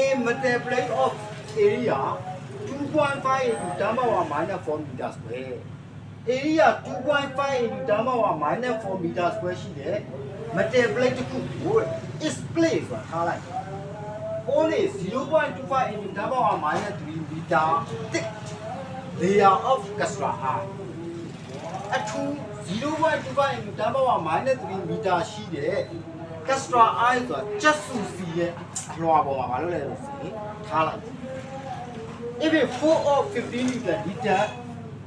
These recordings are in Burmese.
a multiply of area 2.5 into 10 power minus 4 meter square area 2.5 into 10 power minus 4 meter square ရှိတယ် multiply တစ်ခုကို is place ဆိုတာထားလိုက် only 0.25 into 10 power minus 3 meter thick layer of castra iron အထူး0.25 into 10 power minus 3 meter ရှိတဲ့ castra iron ဆိုတာချက်စုစီရဲ့အလွှာပေါ်မှာမလုပ်လဲလို့ဆိုရင်ထားလိုက် if it 4 or 15 meter meter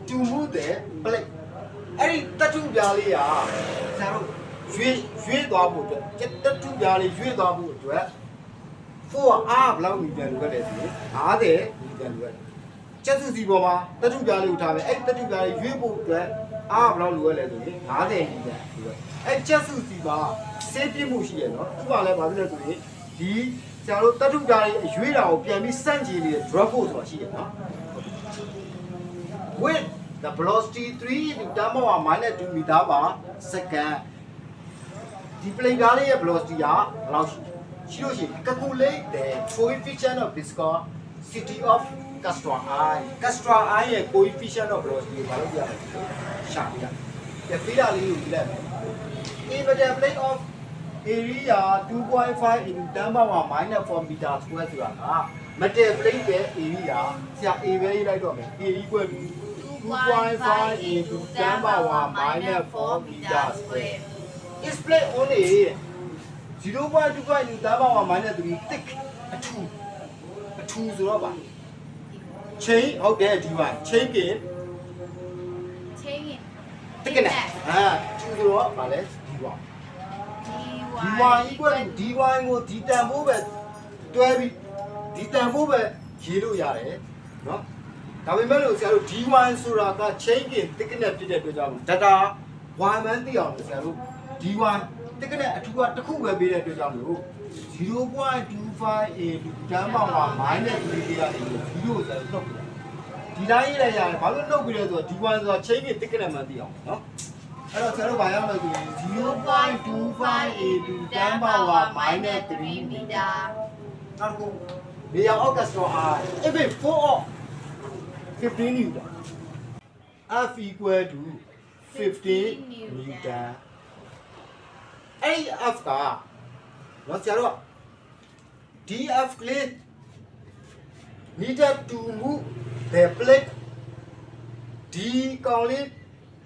to move the plate အဲ့ဒီတတုပြားလေးကဆရာတို့ရွေးရွေးသွားဖို့အတွက်တတုပြားလေးရွေးသွားဖို့အတွက်4အားဘယ်လောက်မီတာလိုခဲ့လဲဆိုရင်50မီတာလိုခဲ့တယ်ချက်စုစီပေါ်မှာတတုပြားလေးကိုထားမယ်အဲ့တတုပြားလေးရွေးဖို့အတွက်အားဘယ်လောက်လိုခဲ့လဲဆိုရင်50မီတာလိုခဲ့ အဲ့ချက်စုစီမှာစေးပြစ်မှုရှိရနော်ခုမှလည်းဘာဖြစ်လဲဆိုရင်ဒီဆရာတို့တတုပြားလေးရွေးတာကိုပြန်ပြီးစန့်ကျင်နေတဲ့ drop force ဆိုတာရှိရနော် with the velocity 3 into 10 power minus 2 meter per second ဒီ plane ကားလေးရဲ့ velocity ကဘယ်လောက်ရှိလဲရှိလို့ရှိရင် calculate the coefficient of viscosity of castor i castor i ရဲ့ coefficient of velocity ကိုဘာလို့ပြရလဲရှာပြရပြပေးတာလေးကိုကြည့်လိုက် မယ် if the plane of area 2.5 into 10 power minus 4 meter square ဆိုတာက metal plate ရဲ့ area ဆရာ a ပဲရေးလိုက်တော့မယ် a equal to 2.5 into 10 power minus 4 meter square is plate only 0.25 into 10 power minus 3 thick အထူးအထူးဆိုတော့ပါ chain ဟုတ်တယ်ဒီမှာ chain ကချင်းရင် thickness အာအထူးဆိုတော့ဗာလဲ ဒီပါဒီ D1 equal to D1 ကိုဒီတန်ဖိုးပဲတွဲပြီးဒီတန်ဖိုးပဲရေးလို့ရတယ်နော်ဒါပေမဲ့လို့ဆရာတို့ D1 ဆိုတာက chain က thickness ဖြစ်တဲ့အတွက်ကြောင့် data 1 man သိအောင်လို့ဆရာတို့ D1 thickness အထူးကတစ်ခုပဲပေးတဲ့အတွက်ကြောင့်လို့0.25 a တန်းပေါင်က minus 3ပေးရတယ်လို့0ကိုဆရာတို့နှုတ်ပြတယ်ဒီတိုင်းရေးလိုက်ရတယ်ဘာလို့နှုတ်ပြလဲဆိုတော့ D1 ဆိုတာ chain က thickness မှသိအောင်နော် အဲ့တော့ဆရာတို့ဘာရမလဲဆိုရင်0.25 a 10 power minus 3 meter နောက်တစ်ခု layer of castor r if it 4 of 15 newton f equal to 15 newton အဲ့ဒီ f ကတော့ဆရာတို့က df ကလေး needed to move the plate ဒီကောင်လေး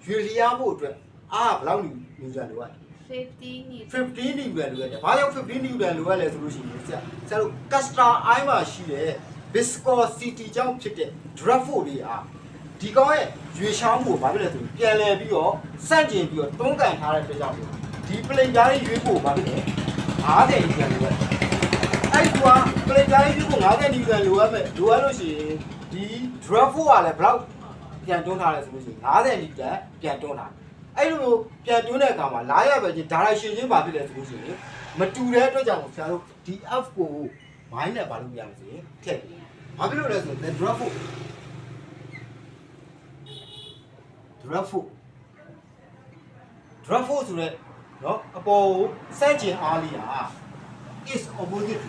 ရွေလျားဖို့အတွက် အားဘယ်လောက်နျူတန်လိုရလဲ50နီ15 newton လိုရတယ်။ဘာကြောင့်15 newton လိုရလဲဆိုလို့ရှိရင်ဆရာဆရာတို့ castor eye မှာရှိတဲ့ viscosity ကြောင့်ဖြစ်တဲ့ drag force တွေအားဒီကောင်ရဲ့ရွေချောင်းကိုဘာဖြစ်လဲဆိုရင်ပြန်လည်ပြီးတော့စန့်ကျင်ပြီးတော့တွန်းကန်ထားတဲ့အတွက်ကြောင့်ဒီ plane ကြားလေးရွေးဖို့ဘာဖြစ်လဲ50 newton လိုရတယ်။အဲ့ဒီက plane ကြားလေးရွေးဖို့50 newton လိုရမယ်လိုရလို့ရှိရင်ဒီ drag force ကလည်းဘယ်လောက်ပြန်တွန်းထားလဲဆိုလို့ရှိရင်50 newton ပြန်တွန်းထားတယ် အဲ့လိုမျိုးပြန်တွန်းတဲ့အခါမှာလာရပဲချင်း direction ချင်းပါဖြစ်တယ်ဆိုလို့ရှိရင်မတူတဲ့အတွက်ကြောင့်ဆရာတို့ဒီ F ကို mind နဲ့ပါလို့ရမယ်ဆိုရင်ထည့်ဘာဖြစ်လို့လဲဆိုတော့ the drop foot drop foot drop foot ဆိုတဲ့နော်အပေါ်ကိုစန့်ကျင်အားလေးဟာ is opposite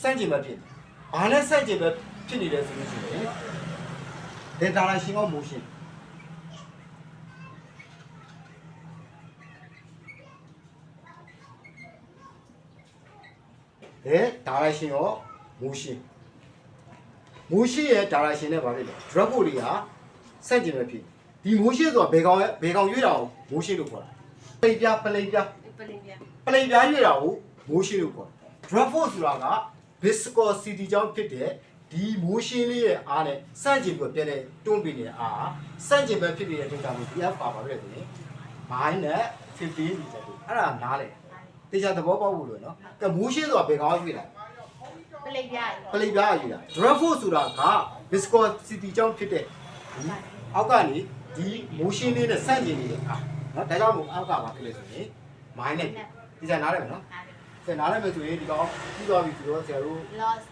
စန့်ကျင်ပဲဖြစ်တယ်ဘာနဲ့စန့်ကျင်ပဲဖြစ်နေတယ်ဆိုလို့ရှိရင် the direction of motion တဲ့ direction of motion motion ရဲ့ direction နဲ့ဗာဖြစ်တယ် drop ဖို့တွေကစန့်ကျင်ပဲဖြစ်ဒီ motion ဆိုတာဘယ်ကောင်ဘယ်ကောင်ရွေးတာကို motion လို့ခေါ်တာပလိပြပလိပြပလင်ပြပလိပြရွေးတာကို motion လို့ခေါ်တယ် drop force ဆိုတာက viscosity ကြောင့်ဖြစ်တဲ့ ဒီ motion လေးရဲ့အားနဲ့စန့်ကျင်ပြီးတော့ပြတဲ့တွန်းပေးနေတဲ့အားစန့်ကျင်ပဲဖြစ်နေတဲ့အတွက်ကြောင့် PF ပါပါပဲဆိုရင် minus 15 meter အဲ့ဒါနားလေတေချာသဘောပေါက်ဖို့လို့နော်ကဲ motion ဆိုတာဘယ်ကောင်ရွေးတာပလင်ပြပလိပြရွေးတာ drop force ဆိုတာက viscosity ကြောင့်ဖြစ်တဲ့ဒီအောက်ကနေဒီ motion လေးနဲ့စန့်ကျင်နေတဲ့အားနော်ဒါကြောင့်မို့အောက်ကပါဖြစ်လေဆိုရင် minus တေချာနားလေနော်ဆယ်နားလိုက်မယ်ဆိုရင်ဒီကောင်ပြီးသွားပြီဆိုတော့ဆရာတို့ velocity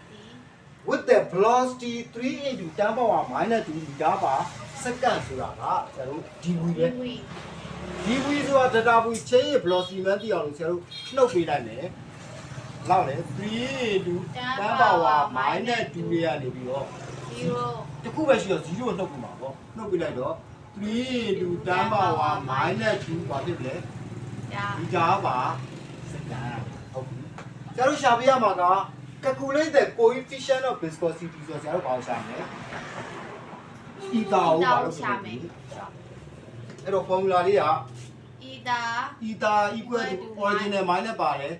with the velocity 3 into 10 power minus 2 meter per second ဆိုတာကဆရာတို့ dv ပဲ we ဒီဝီဆိုတာ data ဘူး chain ရဲ့ velocity မှန်းသိအောင်လို့ဆရာတို့နှုတ်ပေးလိုက်မယ်လောက်လေ3 into 10 power minus 2တွေကနေပြီးတော့0တခုပဲရှိတော့0ကိုနှုတ်ပြမှာပေါ့နှုတ်ပြလိုက်တော့3 into 10 power minus 2ပါဖြစ်တယ်ဒါဒီကားပါစက္ကန့်ဟုတ်ပြီဆရာတို့ရှာပြရမှာက calculate the coefficient of viscosity ဆိုတော့ဆရာတို့ဘာလို့ရှာမလဲဤတာကိုဘာလို့ရှာမလဲအဲ့တော့ formula လေးကဤတာဤတာ equal to original minus ပါတယ်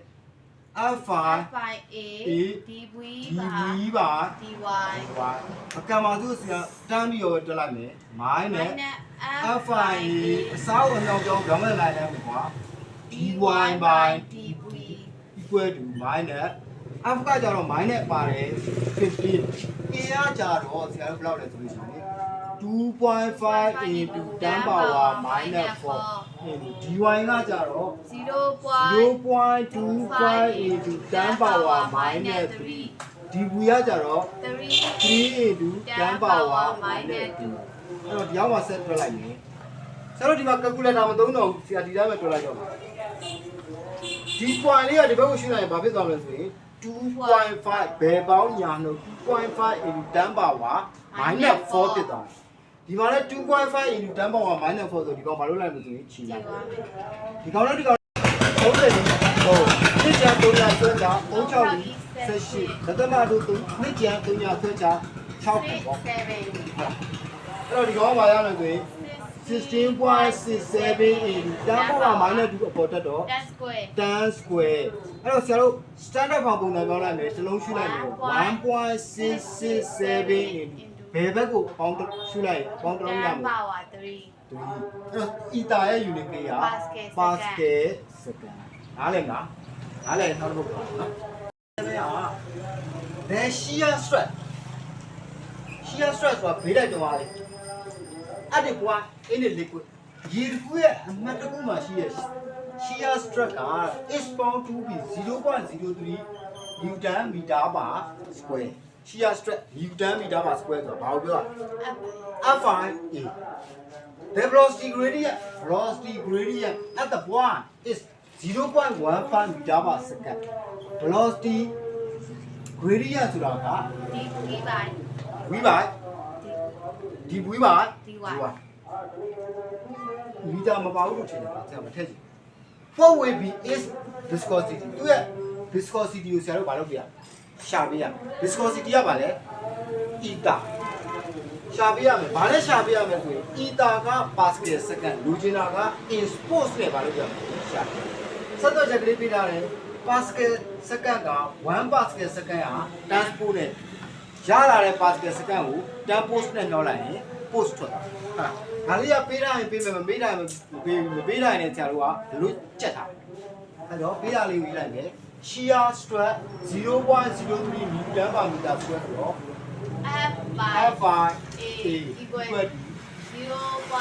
alpha phi a A dv dv ပါပါ dy ဘာအကံမှာသူ့ဆရာတန်းပြီးတော့တက်လိုက်မယ် minus minus alpha a အစားအအောင်ကြောင်းကြောင်းမဲ့လိုက်တယ်ကွာ dy by dv equal to minus f ကကြတော့ minus ပါတယ်15 a ကကြတော့ဆရာတို့ဘယ်လောက်လဲဆိုလို့ရှိရင်2.5 into 10 power minus 4 into dy ကကြတော့0.25 into 10 power minus 3 dv ကကြတော့3 3 into 10 power minus 2အဲ့တော့ဒီအောင်မှာဆက်တွက်လိုက်ရင်ဆရာတို့ဒီမှာ calculator မသုံးတော့ဘူးဆရာဒီတိုင်းပဲတွက်လိုက်တော့ပါဒီ point လေးကဒီဘက်ကိုရှင်းလိုက်ရင်ဘာဖြစ်သွားမလဲဆိုရင် 2.5ဘယ်ပေါင်းညာလို့2.5 into 10 power minus 4ဖြစ်သွားတယ်ဒီမှာလည်း2.5 into 10 power minus 4ဆိုဒီကောင်ဘာလို့လိုက်မလို့ဆိုရင်ခြေကြလိုည့်က်ပါမယ်ဒီကောင်လည်းဒီကောင်30ဟုတ်နှစ်ကျန်3ညဆွဲချ36 78သက်သမတို့သူနှစ်ကျန်3ညဆွဲချ6ပေါ့7အဲ့တော့ဒီကောင်ကဘာရလဲဆိုရင် 16.67 in 10 power minus 2အပေါ်တက်တော့10 square 10 square အဲ့တော့ဆရာတို့ standard form ပုံစံပြောလိုက်မယ်စလုံးရှုလိုက်မယ်1.667 in ဘယ်ဘက်ကိုပေါင်းရှုလိုက်ပေါင်းတလုံးရမ10လဲ power 3 3အဲ့တော့ eta ရဲ့ unit က Pascal pascal second နားလည်မလားနားလည်နောက်တစ်ခုပါနော်အဲ့ဒါက the shear stress shear stress ဆိုတာဘေးတိုက်တော့ရတယ် အဲ့ဒီကွာ in the liquid ရေတစ်ခုရဲ့အမှတ်တစ်ခုမှာရှိရဲ့ shear stress က is bound to be 0.03 newton meter per square shear stress newton meter per square ဆိုတာဘာကိုပြောတာ Fi A. The velocity gradient, velocity gradient at the point is 0.15 meter per second. Velocity gradient ဆိုတာက dv by v by d v by dy မီတာမပါဘူးလို့ထင်တယ်ဆရာမထည့်ချင် What will be is viscosity သူရဲ့ viscosity ကိုဆရာတို့ဘာလုပ်ပြရရှာပေးရ viscosity ကဘာလဲ eta ရှာပေးရမယ်ဘာလဲရှာပေးရမယ်ဆိုရင် eta က pascal second လူချင်တာက in sports နဲ့ဘာလုပ်ပြမလဲရှာဆက်တော့ချက်ကလေးပေးထားတယ် pascal second က1 pascal second ဟာ transport နဲ့ ရလာတဲ့ pascal second ကို transport နဲ့နှောလိုက်ရင် post ထွက်တာဟာဒါလေးကပေးထားရင်ပေးမယ်မပေးထားရင်မပေးဘူးမပေးထားရင်လည်းဆရာတို့ကဘလို့ကြက်ထားအဲ့တော့ပေးတာလေးကိုရေးလိုက်မယ် shear stress 0.03 newton per meter square ဆိုတော့ f by F I A A equal equal to 0.03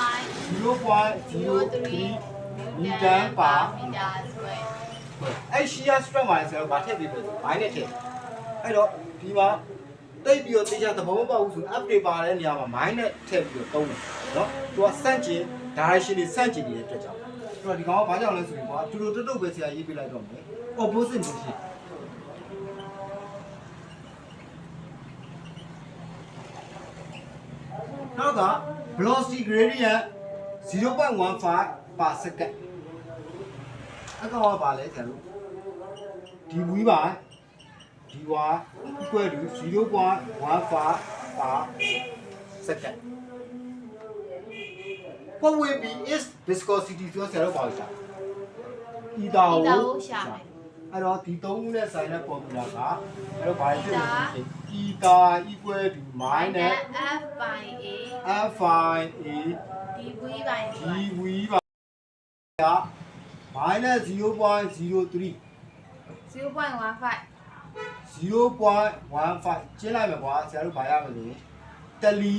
0.03 newton per meter square အဲ့ shear stress မှာလည်းဆရာတို့ဗာထည့်ပေးပြီဘိုင်းနဲ့ထည့်အဲ့တော့ဒီမှာ တိတ်ပြီးတော့တေချာသဘောမပေါက်ဘူးဆိုရင် update ပါတဲ့နေရာမှာ mind နဲ့ထည့်ပြီးတော့သုံးတယ်နော်သူကစန့်ကျင် direction တွေစန့်ကျင်နေတဲ့အတွက်ကြောင့်အဲ့တော့ဒီကောင်ကဘာကြောင့်လဲဆိုရင်ကွာတူတူတုတ်တုတ်ပဲဆရာရေးပြလိုက်တော့မယ် opposite motion နောက်က velocity gradient 0.15 per second အကောင်ကပါလဲဆရာတို့ဒီဝီးပါ ဒီဝါ equal to 0.15 per second what will be is viscosity ဆိုတော့ဆရာတို့ပါလို့ရှာ eta ကို eta ကိုရှာမယ်အဲ့တော့ဒီသုံးခုနဲ့ဆိုင်တဲ့ formula ကအဲ့တော့ဘာလဲဖြစ်လဲဆိုရင် eta equal to minus f by a fi a dv by dy dv ပါ minus 0.03 0.15 0.15ကျင်းလိုက်မယ်ကွာဆရာတို့ဘာရမလဲတလီ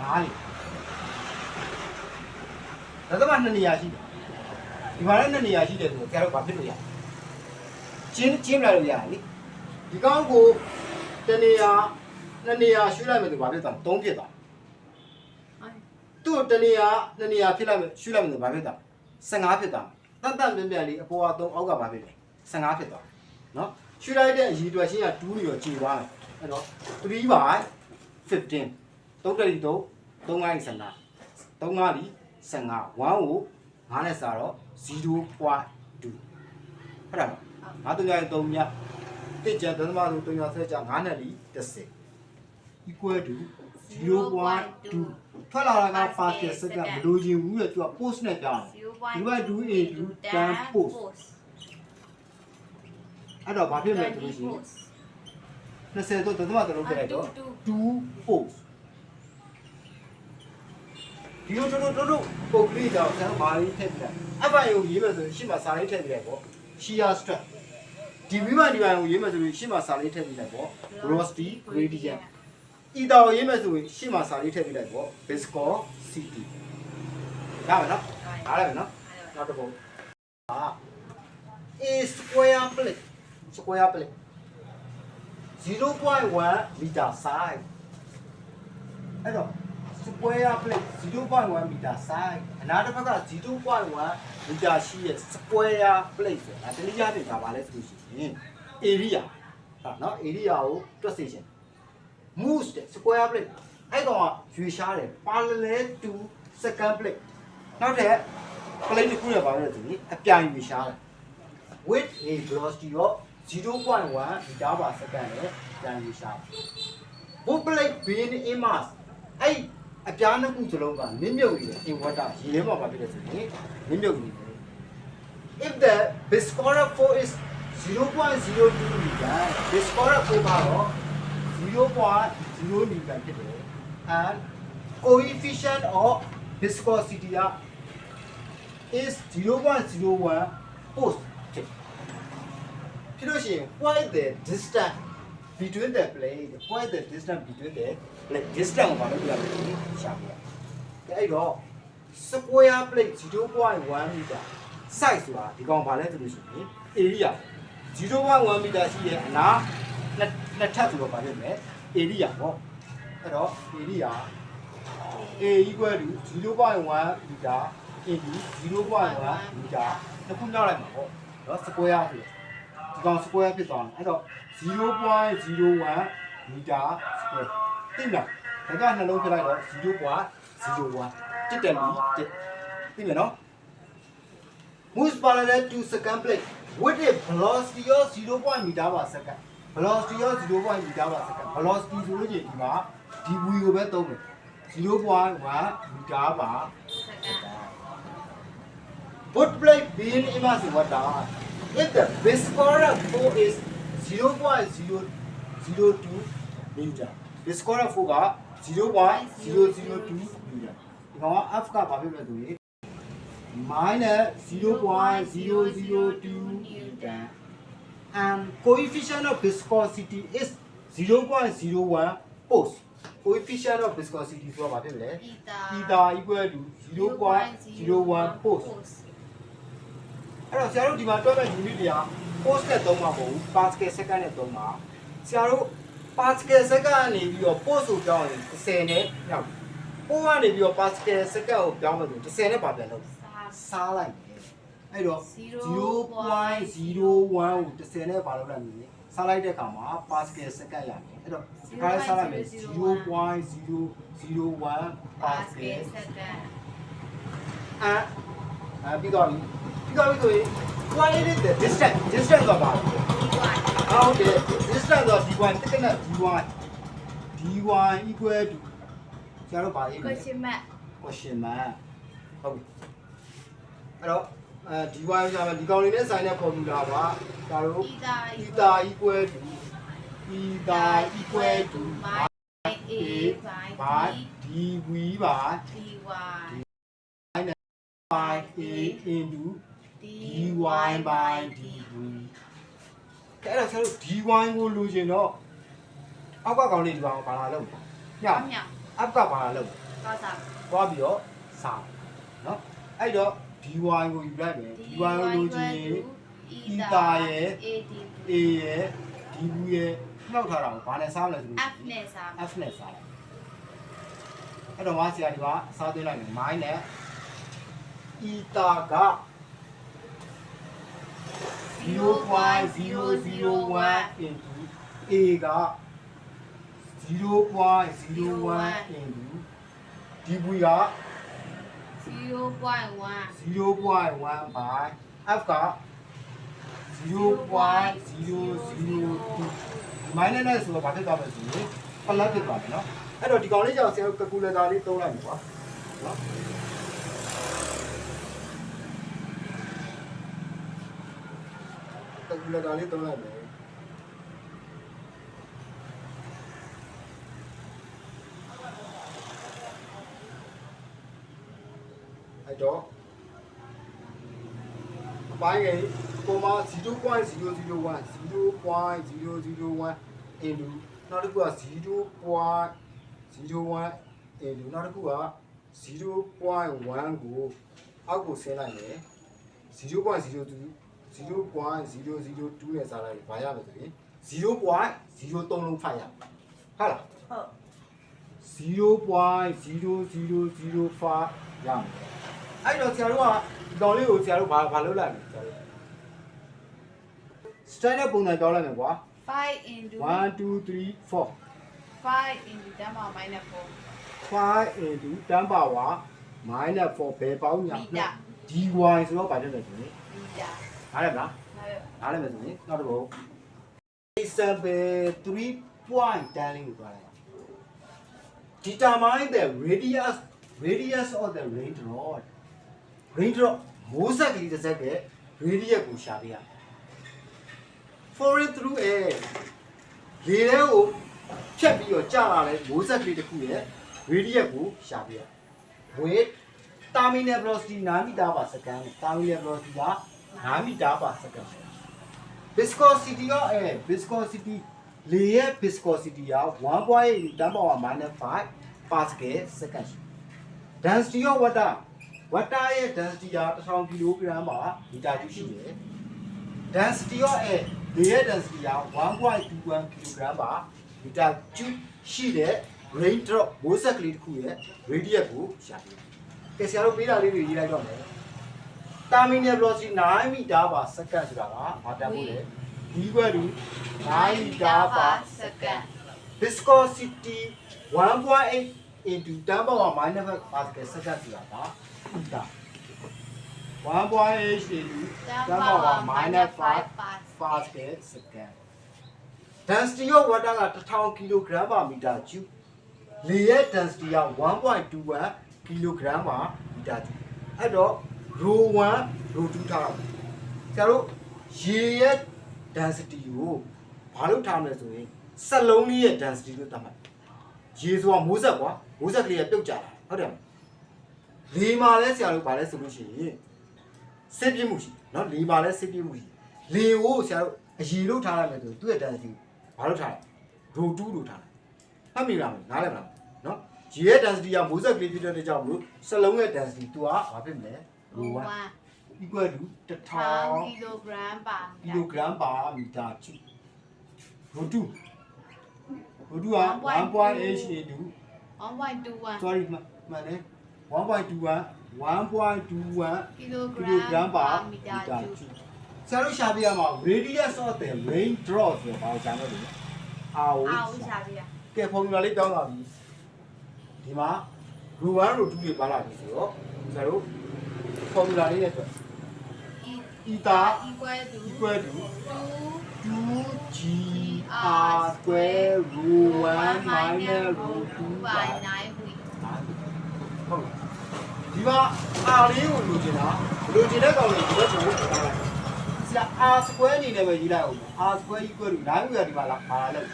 နားလီဒါသမနှစ်နေရာရှိတယ်ဒီမှာလည်းနှစ်နေရာရှိတယ်ဆိုတော့ဆရာတို့ဘာဖြစ်လို့ရကျင်းကျင်းလိုက်လို့ရတယ်လေဒီကောင်းကိုတနေရာနှစ်နေရာရွှေ့လိုက်မယ်ဆိုဘာဖြစ်သွားလဲ၃ဖြစ်သွားသူ့တနေရာနှစ်နေရာဖြစ်လိုက်မယ်ရှုလိုက်မယ်ဆိုဘာဖြစ်တာ15ဖြစ်တာတန်တန်ပြန်ပြန်လေးအပေါ်က3အောက်ကဘာဖြစ်လဲ15ဖြစ်သွား နော်ရှုလိုက်တဲ့အရည်အတွက်ရှင်းက2ပြီးတော့ခြေသွားမယ်အဲ့တော့3 by 15 3တက်လီ3 3ငါး15 3ငါးလီ15 1ကို9နဲ့စာတော့0.2ဟုတ်တယ်နော်ငါးတုံးရရင်3ညတစ်ကျန်သမဆို3ညဆက်ကြ9နဲ့လီ10 equal to 0.2ထွက်လာတာက partial set ကမလိုချင်ဘူးလေသူက post နဲ့ပြောင်းတယ်0.2 into tan post အဲ့တော့ဘာဖြစ်လဲဆိုလို့ရှိရင်20တော့သမတစ်လုံးပြလိုက်တော့2 post ဒီလိုတို့တို့တို့ပုတ်ကလေးကြောင့်ကျွန်တော်မာလေးထည့်ပြလိုက်အပိုင်ကိုရေးမယ်ဆိုရင်ရှေ့မှာစာလေးထည့်ပြလိုက်ပေါ့ shear stress ဒီဝိမာန်ဒီပိုင်းကိုရေးမယ်ဆိုရင်ရှေ့မှာစာလေးထည့်ပြလိုက်ပေါ့ velocity gradient ဤတော်ရေးမယ်ဆိုရင်ရှေ့မှာစာလေးထည့်ပြလိုက်ပေါ့ viscosity ရမယ်နော်အားရမယ်နော်နောက်တစ်ပုံအာ a square plate square plate 0.1 meter size အဲ့တော့ square plate 0.1 meter size အနာတစ်ဖက်က0.1 meter ရှိရဲ့ square plate ဆိုတာတနည်းအားဖြင့်ဒါပါလဲဆိုလို့ရှိရင် area ဟာနော် area ကိုတွက်စေချင် moves တဲ့ square plate အဲ့ကောင်ကရွေရှားတယ် parallel to second plate နောက်ထပ် plate တစ်ခုနဲ့ပါလို့ဆိုရင်အပြိုင်ရွေရှားတယ် with a velocity of 0.1 meter per second နဲ့ပြန်ရွေရှားတယ် both plate being in mass အဲ့အပြားနှစ်ခုစလုံးကနင်းမြုပ်နေတယ် in water ရေထဲမှာပါဖြစ်တယ်ဆိုရင်နင်းမြုပ်နေတယ် if the viscora force is 0.02 meter viscora force ကတော့0.0 meter ဖြစ်တယ် and coefficient of viscosity က is 0.01 post ဖြစ်ဖြ စ်လို့ရှိရင် what is the distance between the plate what is the distance between the plate distance ကိုဘာလို့ပြရလဲရှာပြရအဲ့တော့ square plate 0.1 meter size ဆိုတာဒီကောင်ဘာလဲဆိုလို့ရှိရင် area 0.1 meter ရှိရဲ့အနာနှစ်နှစ်ထပ်ဆိုတော့ဘာဖြစ်မလဲ area ပေါ့အဲ့တော့ area a equal to 0.1 meter into 0.1 meter တစ်ခုလောက်လိုက်မှာပေါ့နော် square ဆို ဒီကောင် square ဖြစ်သွားတယ်အဲ့တော့0.01 meter square သိလားဒါကနှလုံးပြလိုက်တော့0.01တစ်တယ်လီတစ်သိမယ်နော် moves parallel to second plate with a velocity of 0. meter per second velocity of 0. meter per second velocity ဆိုလို့ရှိရင်ဒီမှာဒီ v ကိုပဲသုံးမယ်0.1 meter per Wood plate being immersed in water. If the viscora flow is 0.002 meter. Viscora flow က0.002 meter. ဒီကောင်က F ကဘာဖြစ်လဲဆိုရင် minus 0.002 meter. And coefficient of viscosity is 0.01 post. Coefficient of viscosity ဆိုတာဘာဖြစ်လဲ theta equal to 0.01 post အဲ့တော့ဆရာတို့ဒီမှာတွက်မဲ့ unit တွေက post နဲ့သုံးမှာမဟုတ်ဘူး pascal second နဲ့သုံးမှာဆရာတို့ pascal second ကနေပြီးတော့ post ကိုပြောင်းရင်10နဲ့ရောက်ပြီ post ကနေပြီးတော့ pascal second ကိုပြောင်းမယ်ဆို10နဲ့ပါပြန်လို့စားလိုက်မယ်အဲ့တော့0.01ကို10နဲ့ပါလို့လိုက်မယ်စားလိုက်တဲ့အခါမှာ pascal second ရမယ်အဲ့တော့ဒီခါလေးစားလိုက်မယ်0.001 pascal second အာအာပြီးတော့ ပြီပြီးတော့ပြီဆိုရင် what is the distance distance ဆိုတာပါလဲဟုတ်တယ် distance ဆိုတာ d1 တက္ကန d1 d1 equal to ကျတော့ပါရေးမယ် question mark question mark ဟုတ်ပြီအဲ့တော့အဲ d1 ကိုကျတော့ဒီကောင်လေးနဲ့ဆိုင်တဲ့ formula ကကျတော့ theta theta equal to theta equal to by a by by dv by dy by a into dy by dv ကဲအဲ့တော့ဆရာတို့ dy ကိုလိုချင်တော့အောက်ကကောင်လေးဒီကောင်ဘာလာလုပ်ညအမြောင်အပ်ကဘာလာလုပ်ပါစာသွားပြီးတော့စာနော်အဲ့တော့ dy ကိုယူလိုက်မယ် dy ကိုလိုချင်ရင် eta ရဲ့ ad a ရဲ့ dv ရဲ့နှောက်ထားတာကိုဘာနဲ့စားမလဲဆိုလို့ f နဲ့စာ f နဲ့စားလိုက်အဲ့တော့ငါဆရာဒီကစားသွင်းလိုက်မယ် minus eta က 0.001 into a က0.01 into dv က0.1 0.1 by f က0.002 minus နဲ့ဆိုတော့ဘာဖြစ်သွားမလဲဆိုရင် plus ဖြစ်သွားမယ်နော်အဲ့တော့ဒီကောင်လေးကြောင့်ဆရာတို့ calculator လေးသုံးလိုက်ပြီကွာနော်ကယ်ကူ လေတာလေးသုံးလိုက်မယ်အဲ့တော့အပိုင်းကပုံမှာ0.001 0.001 into နောက်တစ်ခုက0.01 into နောက်တစ်ခုက0.1ကိုအောက်ကိုဆင်းလိုက်မယ်0.02 0.002နဲ့စားလိုက်ဘာရမလဲဆိုရင်0.03လုံးဖတ်ရမယ်ဟုတ်လားဟုတ်0.0005ရမယ်အဲ့တော့ဆရာတို့ကဒီကောင်လေးကိုဆရာတို့ဘာဘာလုပ်လိုက်လဲဆရာတို့ standard ပုံစံကြောင်းလိုက်မယ်ကွာ5 into 1 2 3 4 5 into 10 power minus 4 5 into 10 power minus 4ဘယ်ပေါင်းညာမီတာ dy ဆိုတော့ဘာဖြစ်လဲဆိုရင်မီတာ နားလည်မလားဟုတ်နားလည်မယ်ဆိုရင်နောက်တစ်ခု example 3.10လေးကိုသွားလိုက် determine the radius radius of the range rod range rod မိုးဆက်ကလေးတစ်စက်က radius ကိုရှာပြရမယ် foreign through air လေထဲကိုဖြတ်ပြီးတော့ကြာလာတဲ့မိုးဆက်ကလေးတစ်ခုရဲ့ radius ကိုရှာပြရမယ် with terminal velocity 9 meter per second terminal velocity က 9 meter per second viscosity ကအဲ viscosity လေရဲ့ viscosity က1.8 10 power minus 5 pascal second ရှိ density of water water ရဲ့ density က1000 kg ပါမီတာကျူရှိတယ် density of air လေရဲ့ density က1.21 kg ပါမီတာကျူရှိတဲ့ rain drop မိုးဆက်ကလေးတစ်ခုရဲ့ radius ကိုရှာပြကဲဆရာတို့ပေးတာလေးတွေရေးလိုက်တော့မယ် terminal velocity 9 meter per second ဆိုတာကဘာတက်ဖို့လဲ v equal to 9 meter per second viscosity 1.8 into 10 power minus 5 pascal second ဆိုတာက meter 1.8 into 10 10 power power minus minus 5 5 pascal second density of water က1000 kg per meter cube လေရဲ့ density က1.21 kg per meter cube အဲ့တော့ rho 1 rho 2ထားတာဆရာတို့ရေရဲ့ density ကိုဘာလို့ထားမလဲဆိုရင်စက်လုံးလေးရဲ့ density လို့သတ်မှတ်ရေဆိုတာမိုးစက်ကွာမိုးစက်ကလေးကပြုတ်ကြတာဟုတ်တယ်မလားလေမှာလဲဆရာတို့ဘာလဲဆိုလို့ရှိရင်စစ်ပြစ်မှုရှိเนาะလေမှာလဲစစ်ပြစ်မှုရှိလေကိုဆရာတို့အရေလို့ထားလိုက်မယ်ဆိုသူ့ရဲ့ density ဘာလို့ထားလဲ rho 2လို့ထားတယ်မှတ်မိလားမနားလည်မလားเนาะရေရဲ့ density ကမိုးစက်ကလေးဖြစ်တဲ့ကြောင့်မလို့စက်လုံးရဲ့ density သူကဘာဖြစ်မလဲ rho 1 equal to 1000 kilogram per kilogram per meter cube. Root 2. Root 2က1.8 into 1.21 sorry မှမှန်တယ်1.21 1.21 kilogram kilogram per per meter meter cube. cube ဆရာတို့ရှာပြရမှာ radius of the rain drop ဆိုတော့ဘာကိုရှာမလို့လဲအာဝအားဦးရှာပြရကဲ formula လေးပြောင်းလာပြီဒီမှာ rho 1 rho 2တွေပါလာပြီဆိုတော့ဆရာတို့ formula လေးနဲ့တွက် eta equal to equal to 2 2g r square rho 1 minus rho 2 by 9 week ဟုတ်ဒီမှာ r လေးကိုလိုချင်တာလိုချင်တဲ့ကောင်လေးဒီဘက်ကိုထားလိုက်ဆရာ r square အနေနဲ့ပဲရေးလိုက်အောင် r square equal to 9ကိုဒီမှာလာပါလို့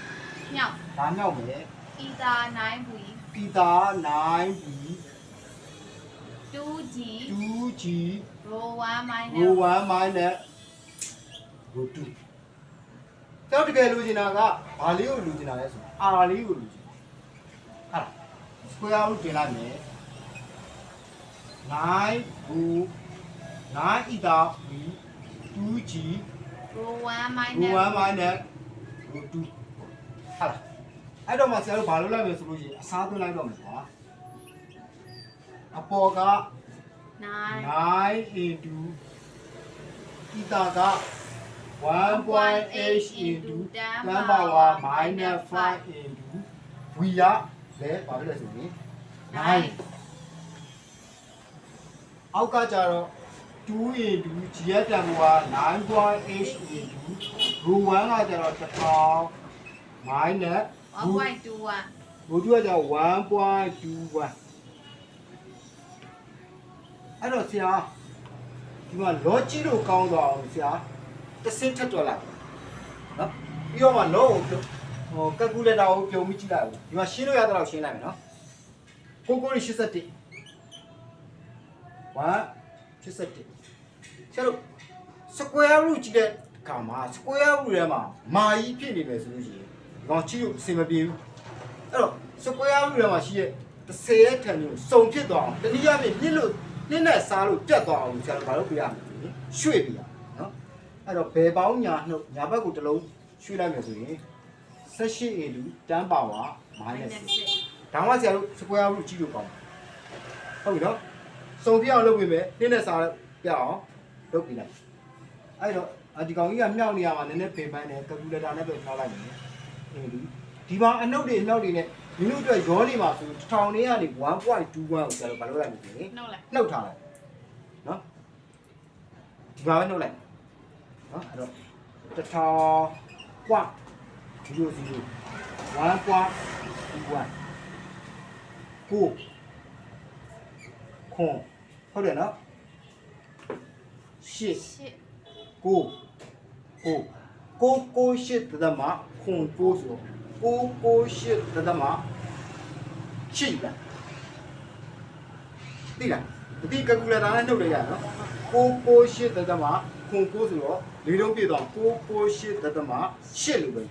မြောက်ဒါမြောက်မယ် eta 9 week ပီတာ 9b 2g 2g rho 1 minus rho 1 minus rho 2ကျောက်တကယ်လိုချင်တာကဘာလေးကိုလိုချင်တာလဲဆို r လေးကိုလိုချင်တာဟာ square root တင်လိုက်မယ်9 rho 9 eta b 2g rho 1 rho minus 1 minus rho 2ဟာအဲ့တော့မှဆရာတို့ဘာလုပ်လိုက်မလဲဆိုလို့ရှိရင်အစားသွင်းလိုက်တော့မယ်ကွာ အပေါ်က9 9 into ဤတာက1.8 into 10 power minus 5 into v ရလဲဘာဖြစ်လဲဆိုရင်9အောက်ကကြတော့2 into g ရတန်ဖိုးက9.8 into rho 1ကကြတော့1000 minus 1.21ဘိုးတူကကြ1.21 အဲ့တော့ဆရာဒီမှာ logic လို့ကောင်းသွားအောင်ဆရာတစ်စင်းထပ်တော့လိုက်နော်ပြီးတော့မှ law ကိုပြုတ်ဟို calculator ကိုပြုံပြီးကြည့်လိုက်ဦးဒီမှာရှင်းလို့ရတဲ့လောက်ရှင်းလိုက်မယ်နော်ကိုကို81 1 81ဆရာတို့ square root ကြည့်တဲ့အခါမှာ square root ထဲမှာမာကြီးဖြစ်နေမယ်ဆိုလို့ရှိရင်ဒီကောင်ချီလို့အဆင်မပြေဘူးအဲ့တော့ square root ထဲမှာရှိတဲ့30ရဲ့ထံမျိုးစုံဖြစ်သွားအောင်တနည်းအားဖြင့်ညှစ်လို့ ညှစ်နဲ့စားလို့ပြတ်သွားအောင်ဆရာတို့ဘာလုပ်ပြရမလဲရွှေ့ပြရနော်အဲ့တော့ဘယ်ပေါင်းညာနှုတ်ညာဘက်ကိုတစ်လုံးရွှေ့လိုက်မယ်ဆိုရင်18 a လူ10 power minus 6ဒါမှဆရာတို့ square root ကြည့်လို့ကောင်းတယ်ဟုတ်ပြီနော်စုံပြအောင်လုပ်ပေးမယ်ညှစ်နဲ့စားပြအောင်လုပ်ပြလိုက်အဲ့တော့အဒီကောင်ကြီးကမြောက်နေရမှာနည်းနည်းပင်ပန်းတယ် calculator နဲ့ပဲထားလိုက်မယ်အင်းဒီဒီမှာအနှုတ်တွေအနှုတ်တွေနဲ့ မင်းတို့အတွက်ရောနေမှာဆိုထောင်ထဲကနေ1.21ကိုဆရာတို့ဘာလုပ်လိုက်မသိဘူးနှုတ်လိုက်နှုတ်ထားလိုက်နော်ဒီမှာပဲနှုတ်လိုက်နော်အဲ့တော့တထောင်ကွာ00 1ကွာ21ကိုခွန်ဟုတ်တယ်နော်ရှစ်ကိုကိုကိုကိုရှစ်တသမခွန်ကိုဆိုတော့ 698တသမရှိလားသိလားဒီကယ်ကူလေတာနဲ့နှုတ်လိုက်ရနော်698တသမခွန်ကိုဆိုတော့လေးလုံးပြည့်တော့698တသမ8လို့ပဲ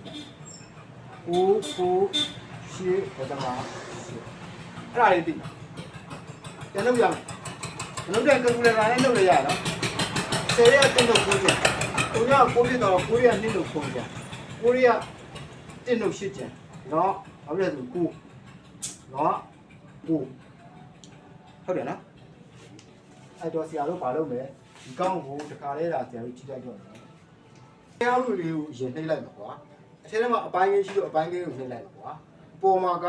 698တသမ8အဲ့ဒါလေးသိလားပြန်လုပ်ရမယ်ကျွန်တော်ကယ်ကူလေတာနဲ့နှုတ်လိုက်ရနော်10ရက်တက်လို့900ကိုရ900ပြည့်တော့900နှစ်လို့900ကိုရ900 တစ်လို့ရှစ်ကျန်နော်ဘာဖြစ်လဲဆိုကိုနော်ကိုဟုတ်တယ်နော်အဲ့တော့ဆရာတို့ဘာလုပ်မလဲဒီကောင်းကိုတခါလဲတာဆရာတို့ကြည့်လိုက်တော့တယ်ဆရာတို့လေးကိုရင်နှိမ့်လိုက်မှာကွာအထက်ထဲမှာအပိုင်းကြီးရှိတော့အပိုင်းကြီးကိုနှိမ့်လိုက်မှာကွာပေါ်မှာက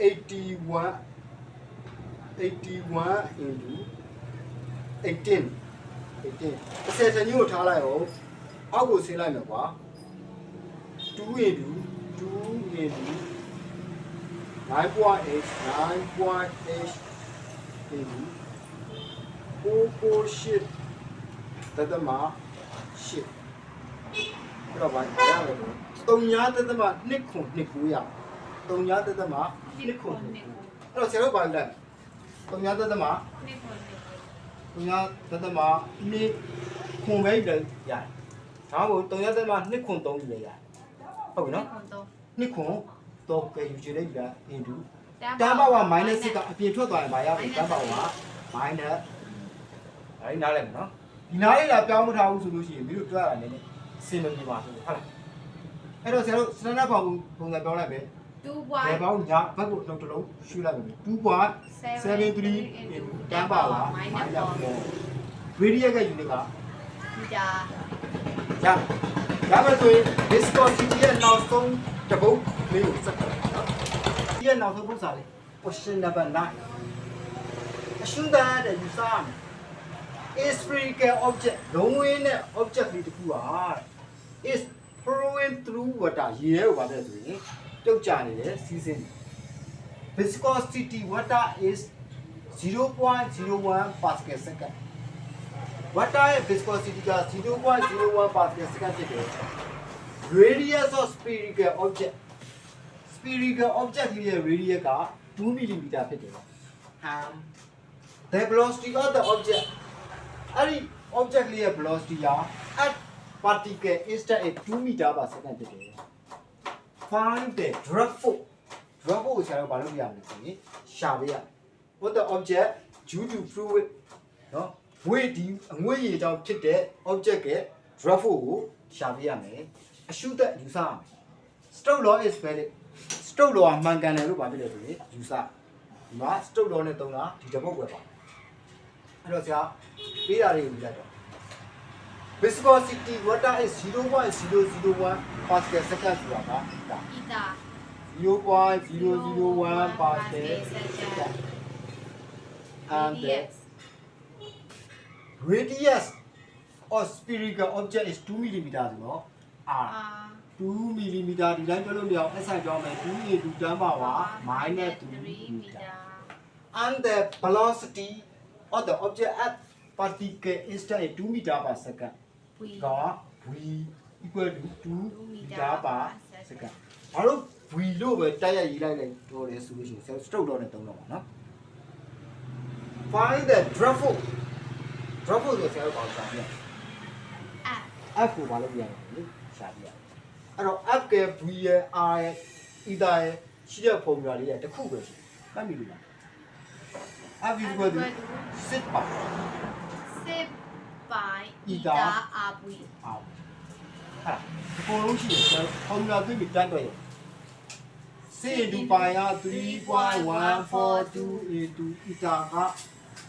81 81 into 18 18တစ်ဆယ်စညို့ထားလိုက်အောင်အောက်ကိုဆင်းလိုက်မယ်ကွာ 2 into 2 into 9.8 9.8 into 448တသမ8အဲ့တော့ဘာရလဲတုံညာတသမ2ခွန်2ကိုရတုံညာတသမ2ခွန်2ကိုအဲ့တော့ဆရာတို့ဘာလဲတုံညာတသမနှစ်ခုနှစ်ခုတုံညာတသမနှစ်ခွန်ပဲရတယ်ရတယ်ဒါမှမဟုတ်တုံညာတသမနှစ်ခွန်3လည်းရတယ် ဟုတ်ပြီနော်ခုတော့နှစ်ခွန်တော့ကဲယူချင်လိုက်ပြီလား into တန်းတန်းပါဝါ minus 6ကအပြင်ထွက်သွားရင်မရဘူးတန်းပါဝါ minus အဲ့နားလိုက်မယ်နော်ဒီနားလေးလာပြောင်းမထားဘူးဆိုလို့ရှိရင်မင်းတို့တွက်ရတာနည်းနည်းစင်မပြေပါဘူးဟုတ်လားအဲ့တော့ဆရာတို့စနစ်ပုံပုံစံပြောင်းလိုက်ပဲ2ဘယ်ပေါင်းညာဘက်ကိုနှုတ်တလုံးရှုလိုက်မယ်2.73 into တန်းပါဝါ minus 4 radius က unit ကမီတာရရမယ်ဆိုရင် viscosity ရဲ့နောက်ဆုံးတစ်ပုတ်လေးကိုစက်တယ်နော်ဒီရဲ့ နောက်ဆုံးပုတ်စာလေး question number 9 assume that the user is spherical object လုံးဝင်းတဲ့ object လေးတစ်ခုဟာ is flowing through water ရေထဲကိုပါတယ်ဆိုရင်တုတ်ကြနေတယ်စီးစင်းတယ် viscosity water is 0.01 pascal second water ရဲ့ viscosity က0.01 pascal second ဖြစ်တယ် radius of spherical object spherical object ကြီးရဲ့ radius က2 mm ဖြစ်တယ် um the velocity of the object အဲ့ဒီ object လေးရဲ့ velocity က at particle instant 2 meter per second ဖြစ်တယ် find the drag force drag force ကိုဆရာတို့ဘာလုပ်ပြရမလဲဆိုရင်ရှာပေးရ what the object due to fluid နော် ငွေဒီအငွေရေကြောင့်ဖြစ်တဲ့ object ရဲ့ drag force ကိုရှာပေးရမယ်အရှုသက်ယူဆရမယ် stroke law is valid stroke law ကမှန်ကန်တယ်လို့ပြောပြတယ်ဆိုရင်ယူဆဒီမှာ stroke law နဲ့သုံးတာဒီတစ်ပုတ်ပဲပါအဲ့တော့ဆရာပေးတာတွေကိုကြည့်လိုက်တော့ viscosity water is 0.001 pascal second ဆိုတာကဒါဤတာ0.001 pascal second and the radius of spherical object is 2 mm ဆိုတော့ r အာ 2 mm ဒီတိုင်းပြောလို့မရအောင် SI ကြောင်းမယ်2 into 10 power minus 3 3 meter မီတာ and the velocity of the object at particle instant is 2 meter per second ဝီ က v equal to 2 meter per second ဘာလို့ v လို့ပဲတိုက်ရိုက်ရေးလိုက်လိုက်တော့လဲဆိုလို့ရှိရင် stroke တော့နဲ့သုံးတော့ပါနော် find the drop force drop force ဆိုဆရာတို့ဘာလို့ရှာပြရအ F ကိုဘာလို့ပြရလဲလေရှာပြရအဲ့တော့ F က V ရဲ့ R ရဲ့ eta ရဲ့ရှိတဲ့ formula လေးရဲ့တစ်ခုပဲရှိတယ်မှတ်မိလို့လား F is equal to 6 power စစ်ပိုင်ဤဤတာတာ အာပွီ out ဟာဒီပေါ်လို့ရှိတယ်ဆရာ formula သိပြီးတန်းတော့ရ6 into pi က3.142 into eta က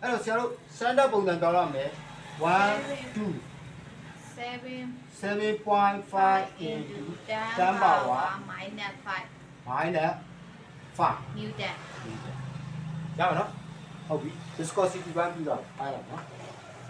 အဲ့တော့ဆရာတို့ standard ပုံစံပြောရမယ်1 2 7 7.5 into 10 power minus 5 minus 5 newton ရပါတော့ဟုတ်ပြီ viscosity ဘန်းပြီးတော့အားရပါနော်